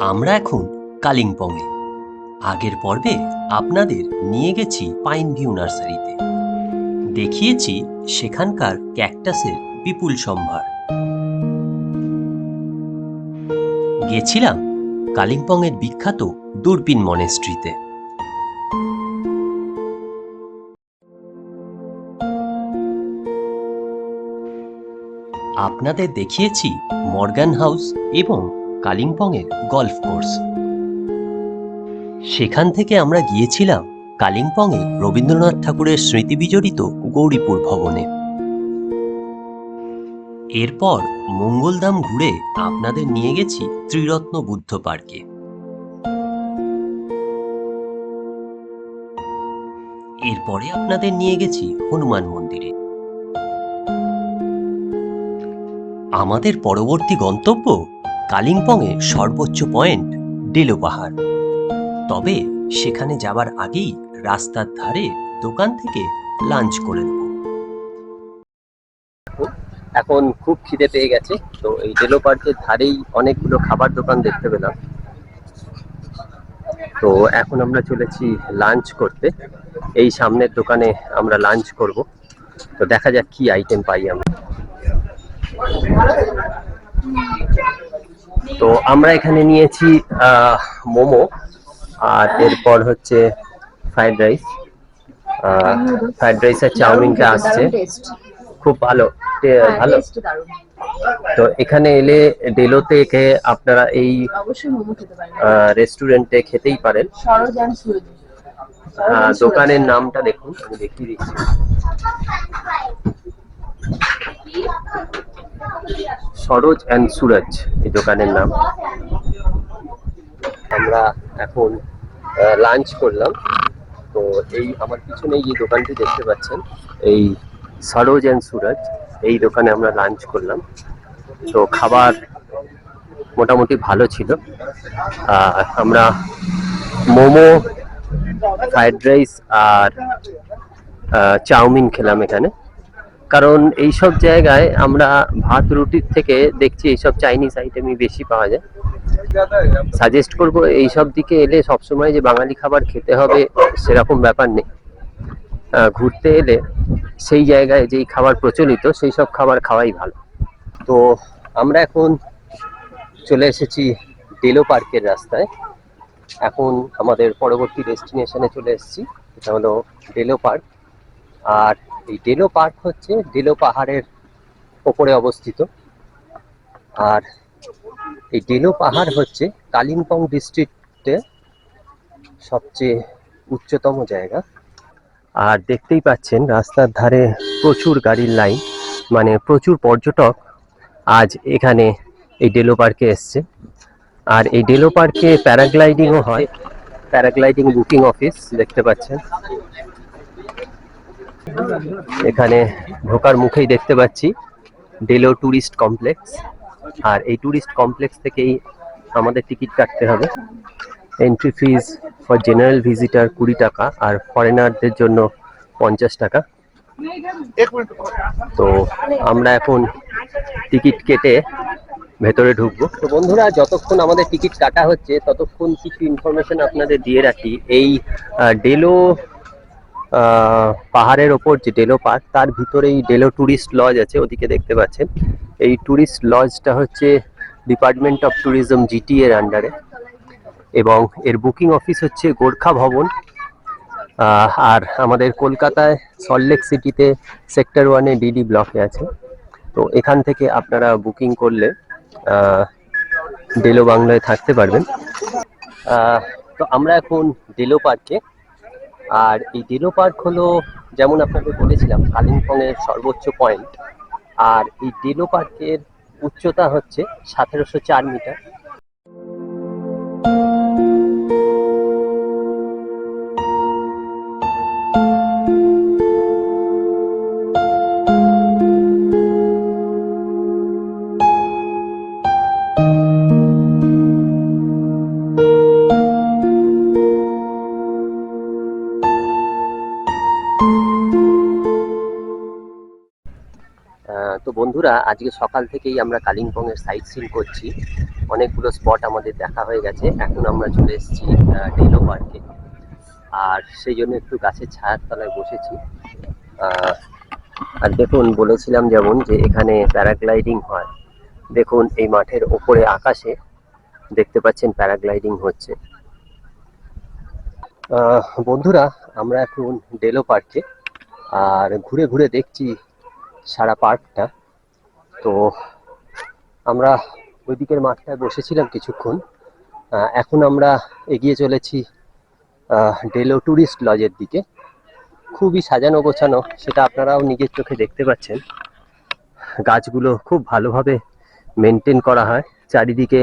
আমরা এখন কালিম্পংয়ে। আগের পর্বে আপনাদের নিয়ে গেছি পাইন ভিউ নার্সারিতে। দেখিয়েছি সেখানকার ক্যাকটাসের বিপুল সম্ভার। গেছিলাম কালিম্পংয়ের বিখ্যাত দূরবীন মনেস্ট্রিতে। আপনাদের দেখিয়েছি মর্গান হাউস এবং কালিম্পংয়ের গল্ফ কোর্স। সেখান থেকে আমরা গিয়েছিলাম কালিম্পংয়ে রবীন্দ্রনাথ ঠাকুরের স্মৃতি বিজড়িত গৌরীপুর ভবনে। এরপর মঙ্গলধাম ঘুরে আপনাদের নিয়ে গেছি ত্রিরত্ন বুদ্ধ পার্কে। এরপরে আপনাদের নিয়ে গেছি হনুমান মন্দিরে। আমাদের পরবর্তী গন্তব্য কালিম্পংয়ের সর্বোচ্চ পয়েন্ট ডেলো পাহাড়। তবে সেখানে যাবার আগেই রাস্তার ধারে দোকান থেকে লাঞ্চ করে নেব। এখন খুব খিদে পেয়ে গেছে, তো এই ডেলো পার্কের ধারেই অনেকগুলো খাবার দোকান দেখতে পেলাম। তো এখন আমরা চলেছি লাঞ্চ করতে। এই সামনের দোকানে আমরা লাঞ্চ করব। তো দেখা যাক কি আইটেম পাই আমরা। তো আমরা এখানে নিয়েছি মোমো আর এরপর হচ্ছে ফ্রাইড রাইস। ফ্রাইড রাইস আর চাউমিনটা আসছে। খুব ভালো ভালো। তো এখানে এলে ডেলোতে একে আপনারা এই রেস্টুরেন্টে খেতেই পারেন। দোকানের নামটা দেখুন আমি দেখিয়ে দিচ্ছি। সরোজ অ্যান্ড সুরজ, এই দোকানের নাম। আমরা এখন লাঞ্চ করলাম। তো এই আমার পিছনে যে দোকানটি দেখতে পাচ্ছেন, এই সরোজ অ্যান্ড সুরজ, এই দোকানে আমরা লাঞ্চ করলাম। তো খাবার মোটামুটি ভালো ছিল। আমরা মোমো, ফ্রাইড রাইস আর চাউমিন খেলাম এখানে। কারণ এইসব জায়গায় আমরা ভাত রুটির থেকে দেখছি এইসব চাইনিজ আইটেমই বেশি পাওয়া যায়। সাজেস্ট করব এইসব দিকে এলে সবসময় যে বাঙালি খাবার খেতে হবে সেরকম ব্যাপার নেই। ঘুরতে এলে সেই জায়গায় যেই খাবার প্রচলিত সেই সব খাবার খাওয়াই ভালো। তো আমরা এখন চলে এসেছি ডেলো পার্কের রাস্তায়। এখন আমাদের পরবর্তী ডেস্টিনেশনে চলে এসেছি এটা হলো ডেলো পার্ক আর এই ডেলো পার্ক হচ্ছে, ডেলো পাহাড়ের ওপরে অবস্থিত। আর এই ডেলো পাহাড় হচ্ছে কালিম্পং ডিস্ট্রিক্টে সবচেয়ে উচ্চতম জায়গা। আর দেখতেই পাচ্ছেন, রাস্তার ধারে প্রচুর গাড়ির লাইন মানে প্রচুর পর্যটক আজ এখানে এই ডেলো পার্কে এসছে। আর এই ডেলো পার্কে প্যারাগ্লাইডিংও হয়, প্যারাগ্লাইডিং বুকিং অফিস, দেখতে পাচ্ছেন। এখানে ঢোকার মুখেই দেখতে পাচ্ছি ডেলো ট্যুরিস্ট কমপ্লেক্স। আর এই ট্যুরিস্ট কমপ্লেক্স থেকেই আমাদের টিকিট কাটতে হবে। Entry fees for general visitor কুড়ি টাকা আর ফরেনারদের জন্য পঞ্চাশ টাকা। তো আমরা এখন টিকিট কেটে ভেতরে ঢুকবো। তো বন্ধুরা যতক্ষণ আমাদের টিকিট কাটা হচ্ছে ততক্ষণ কিছু ইনফরমেশন আপনাদের দিয়ে রাখি। এই ডেলো পাহাড়ের ওপর যে ডেলো পার্ক, তার ভিতরেই ডেলো ট্যুরিস্ট লজ আছে, ওদিকে দেখতে পাচ্ছেন। এই ট্যুরিস্ট লজটা হচ্ছে ডিপার্টমেন্ট অফ ট্যুরিজম জিটি এর আন্ডারে এবং এর বুকিং অফিস হচ্ছে গোর্খা ভবন। আর আমাদের কলকাতায় সল্টলেক সিটিতে সেক্টর ওয়ানে ডিডি ব্লকে আছে। তো এখান থেকে আপনারা বুকিং করলে ডেলো বাংলায় থাকতে পারবেন। তো আমরা এখন ডেলো পার্কে আর এই ডেলো পার্ক হলো, যেমন আপনাকে বলেছিলাম, কালিম্পংয়ের সর্বোচ্চ পয়েন্ট আর এই ডেলো পার্কের উচ্চতা হচ্ছে সতেরোশো চার মিটার বন্ধুরা, আজকে সকাল থেকেই আমরা কালিম্পংয়ের সাইট সিন করছি। অনেকগুলো স্পট আমাদের দেখা হয়ে গেছে। এখন আমরা চলে এসেছি ডেলো পার্কে আর সেই জন্য একটু গাছের ছায়ার তলায় বসেছি আর দেখুন, বলেছিলাম যেমন যে এখানে প্যারাগ্লাইডিং হয়। দেখুন, এই মাঠের ওপরে আকাশে দেখতে পাচ্ছেন প্যারাগ্লাইডিং হচ্ছে। বন্ধুরা, আমরা এখন ডেলো পার্কে আর ঘুরে ঘুরে দেখছি সারা পার্কটা তো আমরা ওই দিকের মাঠটায় বসেছিলাম কিছুক্ষণ। এখন আমরা এগিয়ে চলেছি ডেলো ট্যুরিস্ট লজের দিকে। খুবই সাজানো গোছানো, সেটা আপনারাও নিজের চোখে দেখতে পাচ্ছেন। গাছগুলো খুব ভালোভাবে মেনটেন করা হয়, চারিদিকে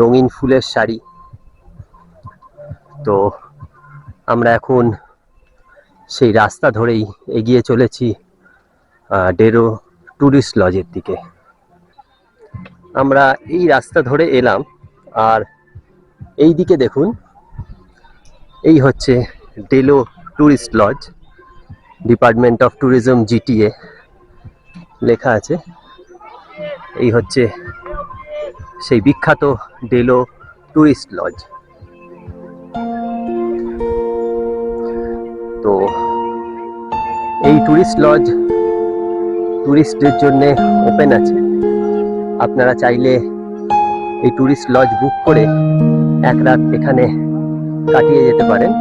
রঙিন ফুলের শাড়ি তো আমরা এখন সেই রাস্তা ধরেই এগিয়ে চলেছি ডেরো ট্যুরিস্ট লজের দিকে। আমরা এই রাস্তা ধরে এলাম, আর এই দিকে দেখুন, এই হচ্ছে Delo tourist lodge department of tourism GTA লেখা আছে। এই হচ্ছে সেই বিখ্যাত ডেলো ট্যুরিস্ট লজ তো এই ট্যুরিস্ট লজ ট্যুরিস্টদের জন্য ওপেন আছে। আপনারা চাইলে এই ট্যুরিস্ট লজ বুক করে এক রাত এখানে কাটিয়ে যেতে পারেন।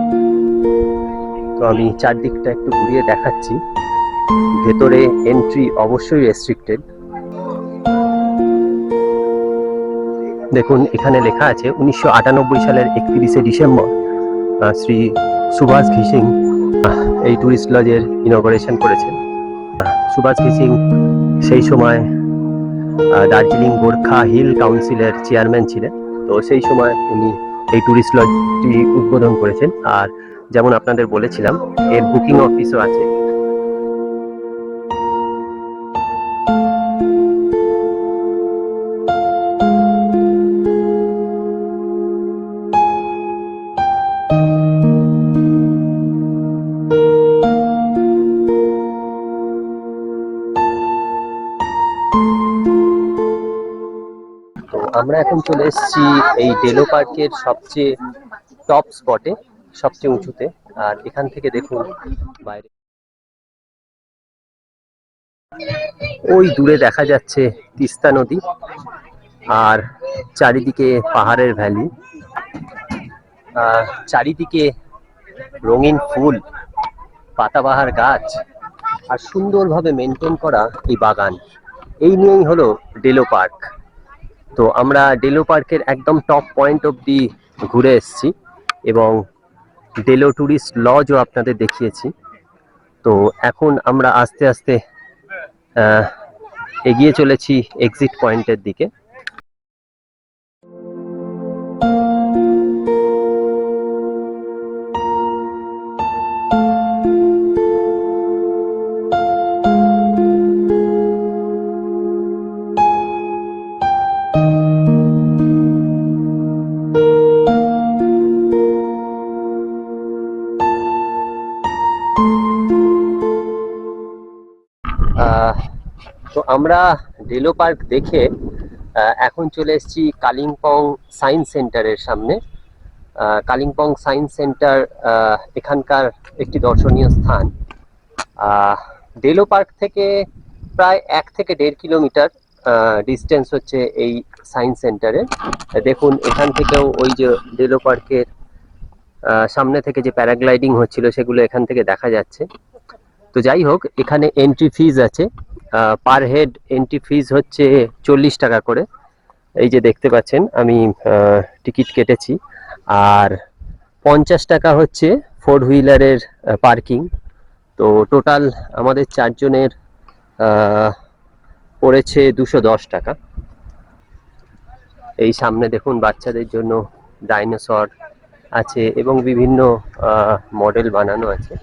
তো আমি চারদিকটা একটু ঘুরিয়ে দেখাচ্ছি। ভেতরে এন্ট্রি অবশ্যই রেস্ট্রিক্টেড দেখুন, এখানে লেখা আছে উনিশশো আটানব্বই সালের একত্রিশে ডিসেম্বর শ্রী সুভাষ ঘিসিং এই ট্যুরিস্ট লজের ইনগরেশন করেছেন। সুভাষ ঘিসিং সেই সময় দার্জিলিং গোর্খা হিল কাউন্সিলের চেয়ারম্যান ছিলেন। তো সেই সময় উনি এই ট্যুরিস্ট লজটি উদ্বোধন করেছেন। আর যেমন আপনাদের বলেছিলাম, এর বুকিং অফিসও আছে। চলে এসেছি এই ডেলো পার্কের সবচেয়ে টপ স্পটে সবচেয়ে উঁচুতে। আর এখান থেকে দেখুন বাইরে। ওই দূরে দেখা যাচ্ছে তিস্তা নদী আর চারিদিকে পাহাড়ের ভ্যালি। চারিদিকে রঙিন ফুল, পাতাবাহার গাছ আর সুন্দরভাবে মেনটেন করা এই বাগান। এই নিয়েই হলো ডেলো পার্ক তো আমরা ডেলো পার্কের একদম টপ পয়েন্ট অবধি ঘুরে এসেছি এবং ডেলো ট্যুরিস্ট লজও আপনাদের দেখিয়েছি। তো এখন আমরা আস্তে আস্তে এগিয়ে চলেছি এক্সিট পয়েন্টের দিকে। তো আমরা ডেলো পার্ক দেখে এখন চলে এসেছি কালিম্পং সায়েন্স সেন্টারের সামনে। কালিম্পং সায়েন্স সেন্টার এখানকার একটি দর্শনীয় স্থান। ডেলো পার্ক থেকে প্রায় এক থেকে দেড় কিলোমিটার ডিস্টেন্স হচ্ছে এই সায়েন্স সেন্টারে দেখুন, এখান থেকেও ওই যে ডেলো পার্কের সামনে থেকে যে প্যারাগ্লাইডিং হচ্ছিল, সেগুলো এখান থেকে দেখা যাচ্ছে। তো যাই হোক, এখানে এন্ট্রি ফিজ আছে। পার হেড এন্ট্রি ফিজ হচ্ছে চল্লিশ টাকা করে। এই যে দেখতে পাচ্ছেন, আমি টিকিট কেটেছি। আর পঞ্চাশ টাকা হচ্ছে ফোর হুইলারের পার্কিং তো টোটাল আমাদের চারজনের পড়েছে দুশো দশ টাকা। এই সামনে দেখুন, বাচ্চাদের জন্য ডাইনোসর আছে এবং বিভিন্ন মডেল বানানো আছে।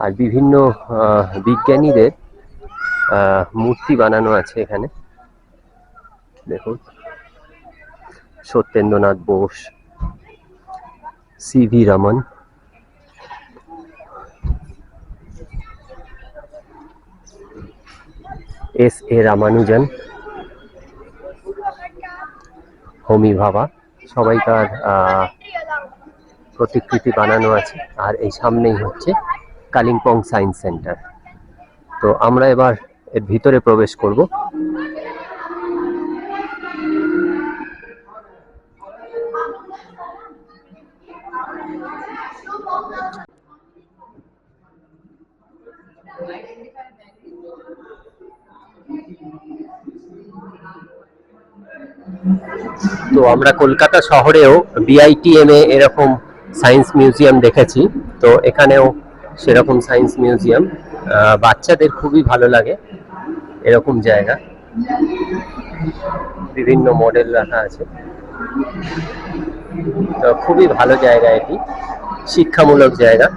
আর বিভিন্ন বিজ্ঞানীদের মূর্তি বানানো আছে এখানে। দেখুন। Satyendranath Bose, C V Raman. S A Ramanujan, Homi Bhabha. সবাইকার প্রতিকৃতি বানানো আছে। আর এই সামনেই হচ্ছে কালিম্পং সায়েন্স সেন্টার। তো আমরা এবার এর ভিতরে প্রবেশ করব। তো আমরা কলকাতা শহরেও বিআইটিএম এ এরকম সায়েন্স মিউজিয়াম দেখেছি। তো এখানেও সেরকম সায়েন্স মিউজিয়াম বাচ্চাদের খুবই ভালো লাগে। এরকম জায়গা। বিভিন্ন মডেল রাখা আছে। তো খুবই ভালো জায়গা এটি। শিক্ষামূলক জায়গা।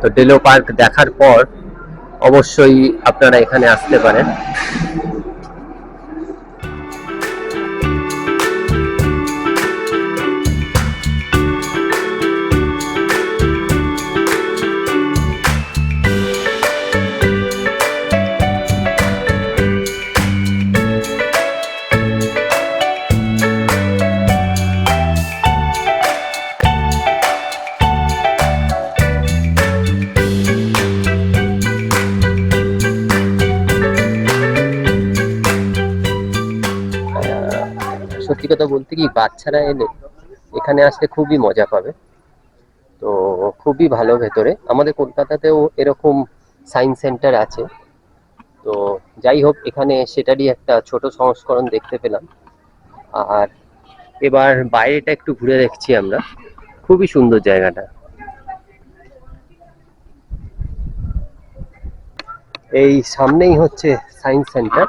তো ডেলো পার্ক দেখার পর অবশ্যই আপনারা এখানে আসতে পারেন। কথা বলতে কি বাচ্চারা এলে এখানে আসলে খুবই মজা পাবে। তো খুবই ভালো ভেতরে। আমাদের কলকাতাতেও এরকম সায়েন্স সেন্টার আছে। তো যাই হোক, এখানে সেটারই একটা ছোট সংস্করণ দেখতে পেলাম। আর এবার বাইরেটা একটু ঘুরে দেখছি আমরা। খুবই সুন্দর জায়গাটা। এই সামনেই হচ্ছে সায়েন্স সেন্টার,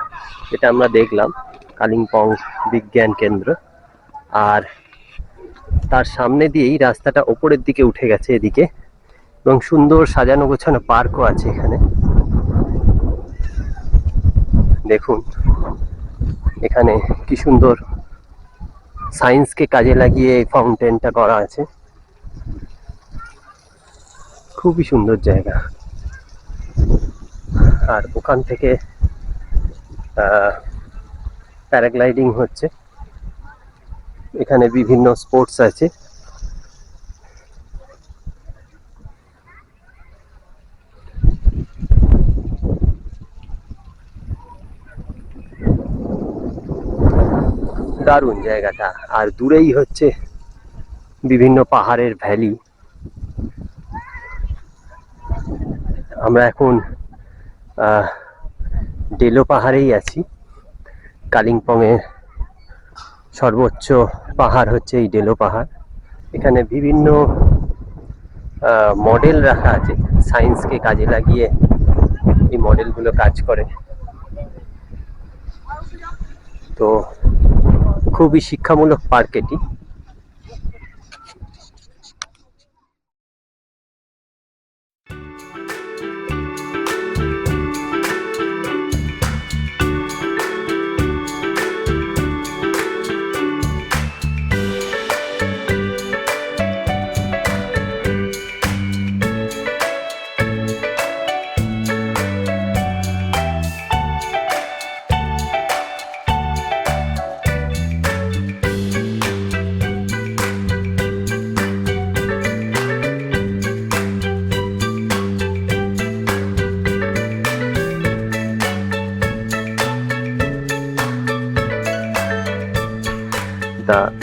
যেটা আমরা দেখলাম। কালিম্পং বিজ্ঞান কেন্দ্র। আর তার সামনে দিয়েই রাস্তাটা ওপরের দিকে উঠে গেছে এদিকে। এবং সুন্দর সাজানো গোছানো পার্কও আছে এখানে। দেখুন, এখানে কি সুন্দর সায়েন্সকে কাজে লাগিয়ে এই ফাউন্টেনটা করা আছে। খুবই সুন্দর জায়গা। আর ওখান থেকে প্যারাগ্লাইডিং হচ্ছে। এখানে বিভিন্ন স্পোর্টস আছে। দারুণ জায়গাটা। আর দূরেই হচ্ছে বিভিন্ন পাহাড়ের ভ্যালি। আমরা এখন ডেলো পাহাড়েই আছি। কালিম্পংয়ের সর্বোচ্চ পাহাড় হচ্ছে এই ডেলো পাহাড়। এখানে বিভিন্ন মডেল রাখা আছে। সায়েন্সকে কাজে লাগিয়ে এই মডেলগুলো কাজ করে। তো খুবই শিক্ষামূলক পার্ক এটি।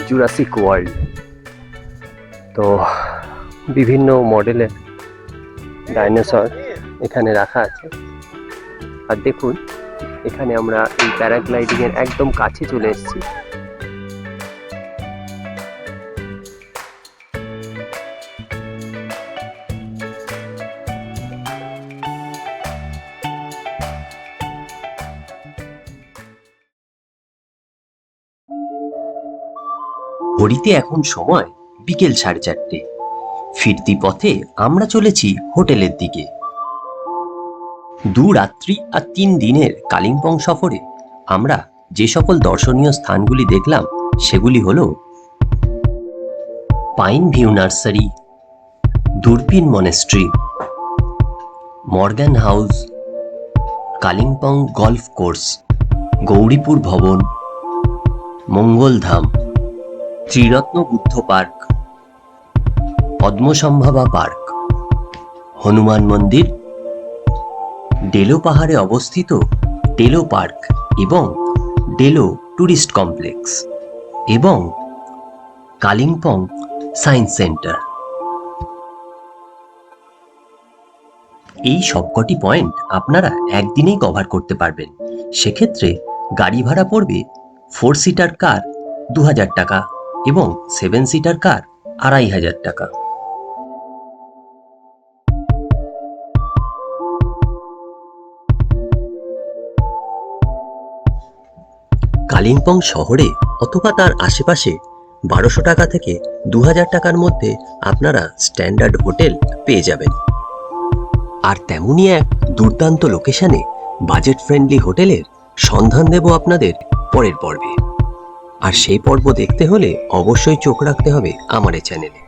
জুরাসিক ওয়ার্ল্ড তো বিভিন্ন মডেলের ডাইনোসর এখানে রাখা আছে। আর দেখুন, এখানে আমরা এই প্যারাগ্লাইডিংয়ের একদম কাছে চলে এসেছি। ঘড়িতে এখন সময় বিকেল সাড়ে চারটে। ফিরতি পথে আমরা চলেছি হোটেলের দিকে। দু রাত্রি আর তিন দিনের কালিম্পং সফরে আমরা যে সকল দর্শনীয় স্থানগুলি দেখলাম, সেগুলি হলো pine view nursery Durbin monastery Morgan house, Kalimpong golf course, Gauripur Bhavan, Mangaldham. Triratna Buddha park, Padmasambhava park, Hanuman Mandir, Delo পাহাড়ে অবস্থিত ডেলো পার্ক এবং ডেলো ট্যুরিস্ট কমপ্লেক্স এবং কালিম্পং সায়েন্স সেন্টার। এই সবকটি পয়েন্ট আপনারা একদিনেই কভার করতে পারবেন। সেক্ষেত্রে গাড়ি ভাড়া পড়বে ফোর সিটার কার দু হাজার টাকা। এবং সেভেন সিটার কার আড়াই হাজার টাকা। কালিম্পং শহরে অথবা তার আশেপাশে বারোশো টাকা থেকে দু হাজার টাকার মধ্যে আপনারা স্ট্যান্ডার্ড হোটেল পেয়ে যাবেন। আর তেমনই এক দুর্দান্ত লোকেশনে বাজেট ফ্রেন্ডলি হোটেলের সন্ধান দেব আপনাদের পরের পর্বে। আর সেই পর্ব দেখতে হলে অবশ্যই চোখ রাখতে হবে আমার এই চ্যানেলে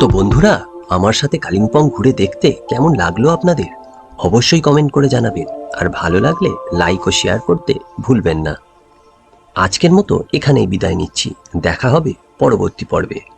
তো বন্ধুরা, আমার সাথে কালিম্পং ঘুরে দেখতে কেমন লাগল আপনাদের? অবশ্যই কমেন্ট করে জানাবেন। আর ভালো লাগলে লাইক ও শেয়ার করতে ভুলবেন না। আজকের মতো এখানেই বিদায় নিচ্ছি। দেখা হবে পরবর্তী পর্বে।